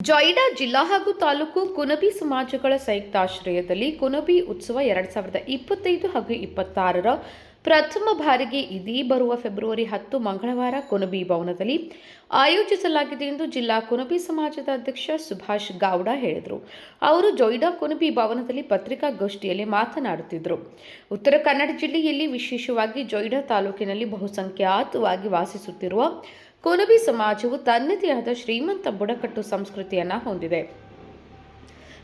ಜೊಯ್ಡಾ ಜಿಲ್ಲಾ ಹಾಗೂ ತಾಲೂಕು ಕುನಬಿ ಸಮಾಜಗಳ ಸಂಯುಕ್ತಾಶ್ರಯದಲ್ಲಿ ಕುನಬಿ ಉತ್ಸವ ಎರಡ್ ಸಾವಿರದ ಇಪ್ಪತ್ತೈದು ಹಾಗೂ ಇಪ್ಪತ್ತಾರರ ಪ್ರಥಮ ಬಾರಿಗೆ ಇದೀ ಬರುವ ಫೆಬ್ರವರಿ ಹತ್ತು ಮಂಗಳವಾರ ಕುನಬಿ ಭವನದಲ್ಲಿ ಆಯೋಜಿಸಲಾಗಿದೆ ಎಂದು ಜಿಲ್ಲಾ ಕುನಬಿ ಸಮಾಜದ ಅಧ್ಯಕ್ಷ ಸುಭಾಷ್ ಗೌಡ ಹೇಳಿದರು. ಅವರು ಜೊಯ್ಡಾ ಕುನಬಿ ಭವನದಲ್ಲಿ ಪತ್ರಿಕಾಗೋಷ್ಠಿಯಲ್ಲಿ ಮಾತನಾಡುತ್ತಿದ್ದರು. ಉತ್ತರ ಕನ್ನಡ ಜಿಲ್ಲೆಯಲ್ಲಿ ವಿಶೇಷವಾಗಿ ಜೊಯ್ಡಾ ತಾಲೂಕಿನಲ್ಲಿ ಬಹುಸಂಖ್ಯಾತವಾಗಿ ವಾಸಿಸುತ್ತಿರುವ ಕುನಬಿ ಸಮಾಜವು ತನ್ನದೇ ಆದ ಶ್ರೀಮಂತ ಬುಡಕಟ್ಟು ಸಂಸ್ಕೃತಿಯನ್ನು ಹೊಂದಿದೆ.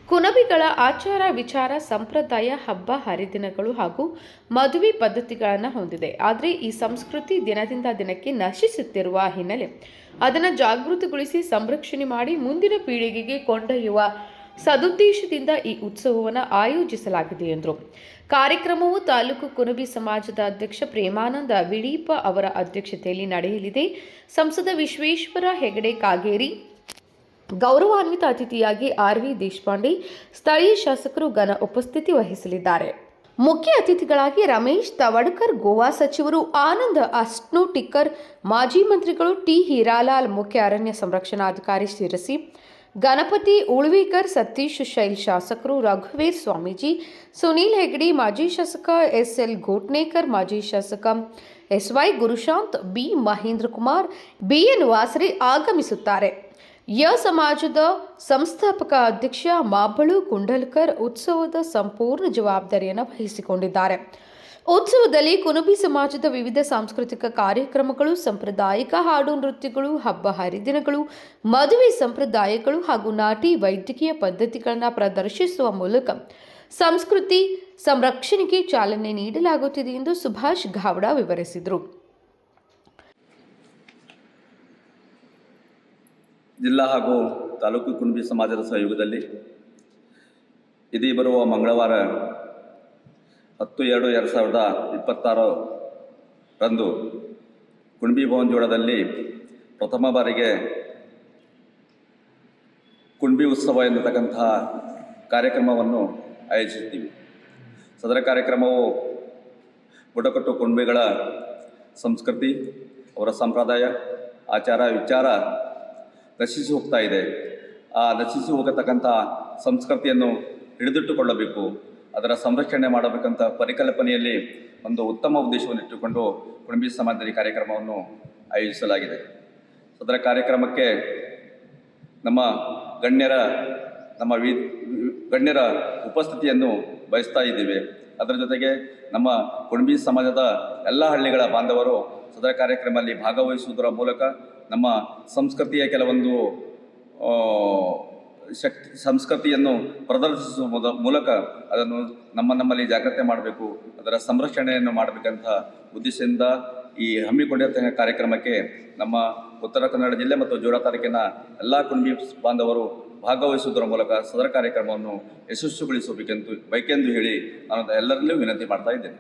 ಕುನಬಿಗಳ ಆಚಾರ ವಿಚಾರ, ಸಂಪ್ರದಾಯ, ಹಬ್ಬ, ಹರಿದಿನಗಳು ಹಾಗೂ ಮದುವೆ ಪದ್ಧತಿಗಳನ್ನು ಹೊಂದಿದೆ. ಆದರೆ ಈ ಸಂಸ್ಕೃತಿ ದಿನದಿಂದ ದಿನಕ್ಕೆ ನಶಿಸುತ್ತಿರುವ ಹಿನ್ನೆಲೆ ಅದನ್ನು ಜಾಗೃತಿಗೊಳಿಸಿ, ಸಂರಕ್ಷಣೆ ಮಾಡಿ ಮುಂದಿನ ಪೀಳಿಗೆಗೆ ಕೊಂಡೊಯ್ಯುವ ಸದುದ್ದೇಶದಿಂದ ಈ ಉತ್ಸವವನ್ನು ಆಯೋಜಿಸಲಾಗಿದೆ ಎಂದರು. ಕಾರ್ಯಕ್ರಮವು ತಾಲೂಕು ಕುನಬಿ ಸಮಾಜದ ಅಧ್ಯಕ್ಷ ಪ್ರೇಮಾನಂದ ವಿಳೀಪ ಅವರ ಅಧ್ಯಕ್ಷತೆಯಲ್ಲಿ ನಡೆಯಲಿದೆ. ಸಂಸದ ವಿಶ್ವೇಶ್ವರ ಹೆಗಡೆ ಕಾಗೇರಿ, ಗೌರವಾನ್ವಿತ ಅತಿಥಿಯಾಗಿ ಆರ್ ವಿ ದೇಶಪಾಂಡೆ, ಸ್ಥಳೀಯ ಶಾಸಕರು ಘನ ಉಪಸ್ಥಿತಿ ವಹಿಸಲಿದ್ದಾರೆ. ಮುಖ್ಯ ಅತಿಥಿಗಳಾಗಿ ರಮೇಶ್ ತವಡ್ಕರ್, ಗೋವಾ ಸಚಿವರು ಆನಂದ್ ಅಸ್ನೋಟಿಕ್ಕರ್ ಮಾಜಿ ಮಂತ್ರಿಗಳು ಟಿ ಹೀರಾಲಾಲ್, ಮುಖ್ಯ ಅರಣ್ಯ ಸಂರಕ್ಷಣಾಧಿಕಾರಿ ಶಿರಸಿ ಗಣಪತಿ ಉಳ್ವಿಕರ್ ಸತೀಶ್ ಶೈಲ್ ಶಾಸಕರು ರಘುವೀರ್ ಸ್ವಾಮೀಜಿ, ಸುನೀಲ್ ಹೆಗ್ಡಿ ಮಾಜಿ ಶಾಸಕ ಎಸ್ ಎಲ್ ಘೋಟ್ನೇಕರ್ ಮಾಜಿ ಶಾಸಕ S Y Gurushant, B Mahendra Kumar BN ವಾಸರಿ ಆಗಮಿಸುತ್ತಾರೆ. ಯ ಸಮಾಜದ ಸಂಸ್ಥಾಪಕ ಅಧ್ಯಕ್ಷ ಮಾಬಳು ಕುಂಡಲ್ಕರ್ ಉತ್ಸವದ ಸಂಪೂರ್ಣ ಜವಾಬ್ದಾರಿಯನ್ನು ವಹಿಸಿಕೊಂಡಿದ್ದಾರೆ. ಉತ್ಸವದಲ್ಲಿ ಕುಣಬಿ ಸಮಾಜದ ವಿವಿಧ ಸಾಂಸ್ಕೃತಿಕ ಕಾರ್ಯಕ್ರಮಗಳು, ಸಾಂಪ್ರದಾಯಿಕ ಹಾಡು ನೃತ್ಯಗಳು, ಹಬ್ಬ ಹರಿದಿನಗಳು, ಮದುವೆ ಸಂಪ್ರದಾಯಗಳು ಹಾಗೂ ನಾಟಿ ವೈದ್ಯಕೀಯ ಪದ್ಧತಿಗಳನ್ನು ಪ್ರದರ್ಶಿಸುವ ಮೂಲಕ ಸಂಸ್ಕೃತಿ ಸಂರಕ್ಷಣೆಗೆ ಚಾಲನೆ ನೀಡಲಾಗುತ್ತಿದೆ ಎಂದು ಸುಭಾಷ್ ಗಾವ್ಡ ವಿವರಿಸಿದರು. ಜಿಲ್ಲಾ ಹಾಗೂ ತಾಲೂಕು ಕುಣಬಿ ಸಮಾಜದ ಸಹಯೋಗದಲ್ಲಿ ಇದೀ ಬರುವ ಮಂಗಳವಾರ ಹತ್ತು ಎರಡು ಎರಡು ಸಾವಿರದ ಇಪ್ಪತ್ತಾರರಂದು ಕುಣಬಿ ಭವನ್ ಜೋಡದಲ್ಲಿ ಪ್ರಥಮ ಬಾರಿಗೆ ಕುಣಬಿ ಉತ್ಸವ ಎನ್ನತಕ್ಕಂತಹ ಕಾರ್ಯಕ್ರಮವನ್ನು ಆಯೋಜಿಸುತ್ತೀವಿ. ಸದರ ಕಾರ್ಯಕ್ರಮವು ಬುಡಕಟ್ಟು ಕುಣಬಿಗಳ ಸಂಸ್ಕೃತಿ, ಅವರ ಸಂಪ್ರದಾಯ, ಆಚಾರ, ವಿಚಾರ ನಶಿಸಿ ಹೋಗ್ತಾ ಇದೆ. ಆ ನಶಿಸಿ ಹೋಗತಕ್ಕಂಥ ಸಂಸ್ಕೃತಿಯನ್ನು ಹಿಡಿದಿಟ್ಟುಕೊಳ್ಳಬೇಕು. ಅದರ ಸಂರಕ್ಷಣೆ ಮಾಡಬೇಕಂತ ಪರಿಕಲ್ಪನೆಯಲ್ಲಿ ಒಂದು ಉತ್ತಮ ಉದ್ದೇಶವನ್ನು ಇಟ್ಟುಕೊಂಡು ಕುಣಬಿ ಸಮಾಜದಲ್ಲಿ ಕಾರ್ಯಕ್ರಮವನ್ನು ಆಯೋಜಿಸಲಾಗಿದೆ. ಅದರ ಕಾರ್ಯಕ್ರಮಕ್ಕೆ ನಮ್ಮ ಗಣ್ಯರ, ನಮ್ಮ ವಿ, ಗಣ್ಯರ ಉಪಸ್ಥಿತಿಯನ್ನು ಬಯಸ್ತಾ ಇದ್ದೀವಿ. ಅದರ ಜೊತೆಗೆ ನಮ್ಮ ಕುಣಬಿ ಸಮಾಜದ ಎಲ್ಲ ಹಳ್ಳಿಗಳ ಬಾಂಧವರು ಸದರ ಕಾರ್ಯಕ್ರಮದಲ್ಲಿ ಭಾಗವಹಿಸುವುದರ ಮೂಲಕ ನಮ್ಮ ಸಂಸ್ಕೃತಿಯ ಕೆಲವೊಂದು ಶಕ್ತಿ, ಸಂಸ್ಕೃತಿಯನ್ನು ಪ್ರದರ್ಶಿಸುವ ಮೂಲಕ ಅದನ್ನು ನಮ್ಮ ನಮ್ಮಲ್ಲಿ ಜಾಗ್ರತೆ ಮಾಡಬೇಕು, ಅದರ ಸಂರಕ್ಷಣೆಯನ್ನು ಮಾಡಬೇಕಂತ ಉದ್ದೇಶದಿಂದ ಈ ಹಮ್ಮಿಕೊಂಡಿರ್ತಕ್ಕಂಥ ಕಾರ್ಯಕ್ರಮಕ್ಕೆ ನಮ್ಮ ಉತ್ತರ ಕನ್ನಡ ಜಿಲ್ಲೆ ಮತ್ತು ಜೋಡ ತಾಲೂಕಿನ ಎಲ್ಲ ಕುಂಬಿ ಬಾಂಧವರು ಭಾಗವಹಿಸುವುದರ ಮೂಲಕ ಸದರ ಕಾರ್ಯಕ್ರಮವನ್ನು ಯಶಸ್ವಿಗೊಳಿಸಬೇಕೆಂದು ಬೇಕೆಂದು ಹೇಳಿ ನಾನು ಎಲ್ಲರಲ್ಲೂ ವಿನಂತಿ ಮಾಡ್ತಾ ಇದ್ದೇನೆ.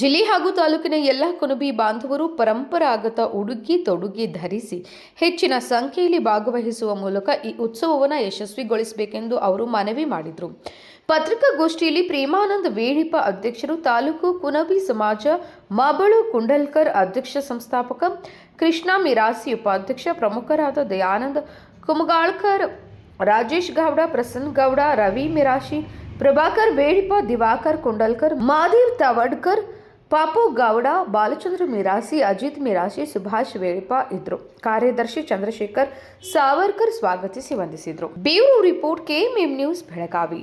ಜಿಲ್ಲೆ ಹಾಗೂ ತಾಲೂಕಿನ ಎಲ್ಲ ಕುಣಬಿ ಬಾಂಧವರು ಪರಂಪರಾಗತ ಉಡುಗಿ ತೊಡುಗೆ ಧರಿಸಿ ಹೆಚ್ಚಿನ ಸಂಖ್ಯೆಯಲ್ಲಿ ಭಾಗವಹಿಸುವ ಮೂಲಕ ಈ ಉತ್ಸವವನ್ನು ಯಶಸ್ವಿಗೊಳಿಸಬೇಕೆಂದು ಅವರು ಮನವಿ ಮಾಡಿದರು. ಪತ್ರಿಕಾಗೋಷ್ಠಿಯಲ್ಲಿ ಪ್ರೇಮಾನಂದ್ ವೇಣಿಪ ಅಧ್ಯಕ್ಷರು, ತಾಲೂಕು ಕುನಬಿ ಸಮಾಜ ಮಾಬಳು ಕುಂಡಲ್ಕರ್ ಅಧ್ಯಕ್ಷ ಸಂಸ್ಥಾಪಕ, ಕೃಷ್ಣ ಮಿರಾಸಿ ಉಪಾಧ್ಯಕ್ಷ ಪ್ರಮುಖರಾದ ದಯಾನಂದ ಕುಮಗಾಳ್ಕರ್, ರಾಜೇಶ್ ಗೌಡ, ಪ್ರಸನ್ನ ಗೌಡ, ರವಿ ಮಿರಾಶಿ, ಪ್ರಭಾಕರ್ ವೇಡಿಪ ದಿವಾಕರ್ ಕುಂಡಲ್ಕರ್ ಮಾದೇವ್ ತವಡ್ಕರ್ ಪಾಪು ಗೌಡ, ಬಾಲಚಂದ್ರ ಮಿರಾಸಿ, ಅಜಿತ್ ಮಿರಾಸಿ, ಸುಭಾಷ್ ವೇಳಿಪ ಇದ್ರು. ಕಾರ್ಯದರ್ಶಿ ಚಂದ್ರಶೇಖರ್ ಸಾವರ್ಕರ್ ಸ್ವಾಗತಿಸಿ ವಂದಿಸಿದ್ರು. ಬೇವು report KMM news, Belagavi.